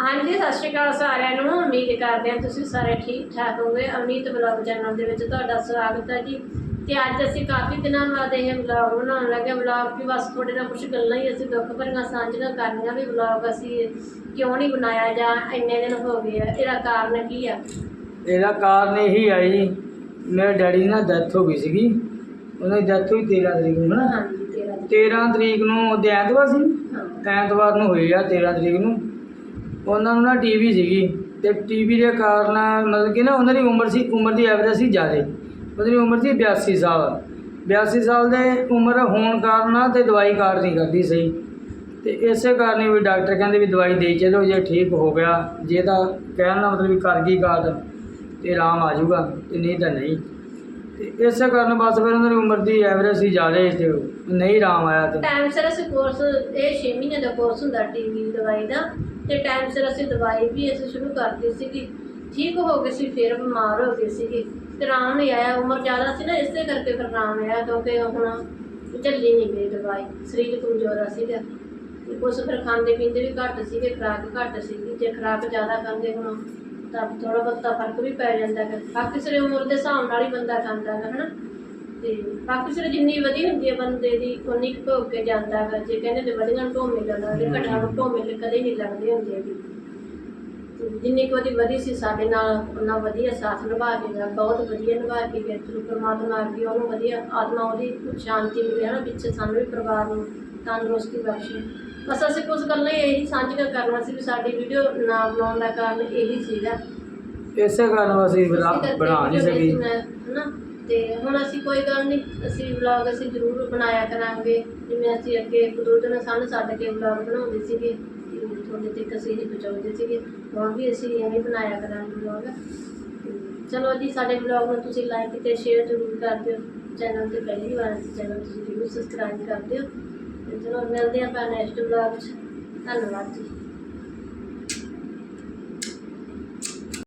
ਹਾਂਜੀ ਸਤਿ ਸ਼੍ਰੀ ਅਕਾਲ ਸਾਰਿਆਂ ਨੂੰ। ਉਮੀਦ ਕਰਦੇ ਹਾਂ ਤੁਸੀਂ ਸਾਰੇ ਠੀਕ ਠਾਕ ਹੋਗੇ ਅਮਨੀਤ ਬਲੌਗ ਚੈਨਲ ਦੇ ਵਿੱਚ ਤੁਹਾਡਾ ਸਵਾਗਤ ਹੈ ਜੀ। ਤੇ ਅੱਜ ਅਸੀਂ ਕਾਫੀ ਦਿਨਾਂ ਬਾਅਦ ਇਹ ਬਲੌਗ ਬਣਾਉਣ ਲੱਗੇ ਬਲੌਗ ਵੀ ਬਸ ਤੁਹਾਡੇ ਨਾਲ ਕੁਝ ਗੱਲਾਂ ਹੀ ਅਸੀਂ ਦੁੱਖ ਭਰੀਆਂ ਸਾਂਝੀਆਂ ਕਰਨੀਆਂ ਵੀ ਬਲੌਗ ਅਸੀਂ ਕਿਉਂ ਨਹੀਂ ਬਣਾਇਆ ਜਾਂ ਇੰਨੇ ਦਿਨ ਹੋ ਗਏ ਆ। ਇਹਦਾ ਕਾਰਨ ਕੀ ਆ? ਇਹਦਾ ਕਾਰਨ ਇਹੀ ਹੈ ਜੀ ਮੇਰੇ ਡੈਡੀ ਦੀ ਨਾ ਡੈਥ ਹੋ ਗਈ ਸੀਗੀ। ਉਹਨਾਂ ਦੀ ਡੈਥ ਹੋਈ 13 ਤਰੀਕ ਨੂੰ ਨਾ। ਹਾਂਜੀ ਤੇਰਾ 13 ਤਰੀਕ ਨੂੰ ਉਹਦੇ ਐਤਵਾਰ ਸੀ। ਐਤਵਾਰ ਨੂੰ ਹੋਈ ਆ 13 ਤਰੀਕ ਨੂੰ। ਉਹਨਾਂ ਨੂੰ ਨਾ ਟੀਵੀ ਸੀਗੀ ਤੇ ਟੀਵੀ ਦੇ ਕਾਰਨ ਮਤਲਬ ਕਿ ਨਾ ਉਹਨਾਂ ਦੀ ਉਮਰ ਸੀ, ਉਮਰ ਦੀ ਐਵਰੇਜ ਸੀ ਜ਼ਿਆਦਾ। ਉਹਦੀ ਉਮਰ ਸੀ 82 ਸਾਲ। 82 ਸਾਲ ਦੇ ਉਮਰ ਹੋਣ ਕਾਰਨ ਤੇ ਦਵਾਈ ਕਾਰਡ ਨਹੀਂ ਕਰਦੀ ਸਹੀ। ਤੇ ਇਸੇ ਕਾਰਨ ਹੀ ਵੀ ਡਾਕਟਰ ਕਹਿੰਦੇ ਵੀ ਦਵਾਈ ਦੇ ਚਲੋ, ਜੇ ਠੀਕ ਹੋ ਗਿਆ, ਜੇ ਤਾਂ ਕਹਿਣ ਦਾ ਮਤਲਬ ਵੀ ਕਰ ਗਈ ਕਾਰਡ, ਤੇ ਆਰਾਮ ਆ ਜਾਊਗਾ, ਤੇ ਨਹੀਂ ਤਾਂ ਨਹੀਂ। ਤੇ ਇਸੇ ਕਾਰਨ ਬਸ ਫਿਰ ਉਹਨਾਂ ਦੀ ਉਮਰ ਦੀ ਐਵਰੇਜ ਸੀ ਜ਼ਿਆਦਾ, ਤੇ ਨਹੀਂ ਆਰਾਮ ਆਇਆ ਤੇ। ਟਾਈਮ ਸਿਰ ਅਸੀਂ ਕੋਰਸ ਇਹ 6 ਮਹੀਨੇ ਦਾ ਕੋਰਸ ਹੁੰਦਾ ਟੀਵੀ ਦਵਾਈ ਦਾ। ਤੇ ਟਾਈਮ ਸਿਰ ਅਸੀਂ ਦਵਾਈ ਵੀ ਅਸੀਂ ਸ਼ੁਰੂ ਕਰਤੀ ਸੀਗੀ। ਠੀਕ ਹੋ ਗਏ ਸੀ, ਫਿਰ ਬਿਮਾਰ ਹੋ ਗਏ ਸੀਗੇ। ਤੇ ਆਰਾਮ ਨਹੀਂ ਆਇਆ, ਉਮਰ ਜ਼ਿਆਦਾ ਸੀ ਨਾ, ਇਸੇ ਕਰਕੇ ਫਿਰ ਆਰਾਮ ਆਇਆ, ਕਿਉਂਕਿ ਹੁਣ ਚੱਲੀ ਨਹੀਂ ਗਈ ਦਵਾਈ। ਸਰੀਰ ਕਮਜ਼ੋਰ ਸੀਗਾ। ਤੇ ਕੁਛ ਫਿਰ ਖਾਂਦੇ ਪੀਂਦੇ ਵੀ ਘੱਟ ਸੀਗੇ, ਖੁਰਾਕ ਘੱਟ ਸੀਗੀ। ਜੇ ਖੁਰਾਕ ਜ਼ਿਆਦਾ ਖਾਂਦੇ ਹੁਣ ਤਾਂ ਥੋੜਾ ਬਹੁਤਾ ਫ਼ਰਕ ਵੀ ਪੈ ਜਾਂਦਾ ਹੈ। ਬਾਕੀ ਸਿਰੇ ਉਮਰ ਦੇ ਹਿਸਾਬ ਨਾਲ ਹੀ ਬੰਦਾ ਖਾਂਦਾ ਹੈ, ਹਨਾ? ਬਾਕੀ ਸਿਰ ਜਿੰਨੀ ਵਧੀ ਹੁੰਦੀ ਹੈ ਬੰਦੇ ਦੀ ਉਨੀ ਕੁ ਭੋਗ ਕੇ ਜਾਂਦਾ ਹੈ ਜੇ ਕਹਿੰਦੇ ਤੇ ਵਧੀਆਂ ਨੂੰ ਢੋਮੇ ਲੱਗਦਾ ਤੇ ਘਟਾ ਨੂੰ ਢੋਮੇ ਕਦੇ ਨਹੀਂ ਲੱਗਦੇ ਹੁੰਦੇ ਤੇ ਜਿੰਨੀ ਕੁ ਉਹਦੀ ਵਧੀ ਸੀ ਸਾਡੇ ਨਾਲ ਉਹਨਾਂ ਵਧੀਆ ਸਾਥ ਨਿਭਾ ਕੇ ਗਿਆ ਬਹੁਤ ਵਧੀਆ ਨਿਭਾ ਕੇ ਗਿਆ ਚਲੋ ਪਰਮਾਤਮਾ ਅੱਗੇ ਉਹਨੂੰ ਵਧੀਆ ਆਤਮਾ ਉਹਦੀ ਸ਼ਾਂਤੀ ਮਿਲੇ ਨਾ ਪਿੱਛੇ ਸਾਨੂੰ ਵੀ ਪਰਿਵਾਰ ਨੂੰ ਤੰਦਰੁਸਤੀ ਬਖਸ਼ੇ। ਬਸ ਅਸੀਂ ਕੁਝ ਗੱਲਾਂ ਇਹੀ ਸਾਂਝੀਆਂ ਕਰਨਾ ਸੀ ਵੀ ਸਾਡੀ ਵੀਡੀਓ ਨਾ ਬਣਾਉਣ ਦਾ ਕਾਰਨ ਇਹੀ ਸੀਗਾ। ਇਸੇ ਕਾਰਨ ਅਸੀਂ ਬਣਾ ਇਸੇ ਕਰਕੇ ਬਣਾ ਨਹੀਂ video ਸਕੀ। ਮੈਂ, ਹਨਾ? ਤੇ ਹੁਣ ਅਸੀਂ ਕੋਈ ਗੱਲ ਨਹੀਂ, ਅਸੀਂ ਵਲੌਗ ਅਸੀਂ ਜ਼ਰੂਰ ਬਣਾਇਆ ਕਰਾਂਗੇ। ਜਿਵੇਂ ਅਸੀਂ ਅੱਗੇ ਇੱਕ ਦੋ ਦਿਨ ਸਾਨੂੰ ਛੱਡ ਕੇ ਵਲੌਗ ਬਣਾਉਂਦੇ ਸੀਗੇ ਤੁਹਾਡੇ ਤੱਕ ਅਸੀਂ ਇਹ ਪਹੁੰਚਾਉਂਦੇ ਸੀਗੇ। ਹੁਣ ਵੀ ਅਸੀਂ ਐਵੇਂ ਬਣਾਇਆ ਕਰਾਂਗੇ ਵਲੌਗ ਚਲੋ ਜੀ, ਸਾਡੇ ਵਲੌਗ ਨੂੰ ਤੁਸੀਂ ਲਾਈਕ ਤੇ ਸ਼ੇਅਰ ਜ਼ਰੂਰ ਕਰ ਦਿਓ। ਚੈਨਲ ਤੇ ਪਹਿਲੀ ਵਾਰ ਅਸੀਂ ਚੈਨਲ ਤੁਸੀਂ ਜ਼ਰੂਰ ਸਬਸਕ੍ਰਾਈਬ ਕਰ ਦਿਓ। ਤੇ ਚਲੋ, ਮਿਲਦੇ ਆਪਾਂ ਨੈਕਸਟ ਵਲੌਗ 'ਚ। ਧੰਨਵਾਦ ਜੀ।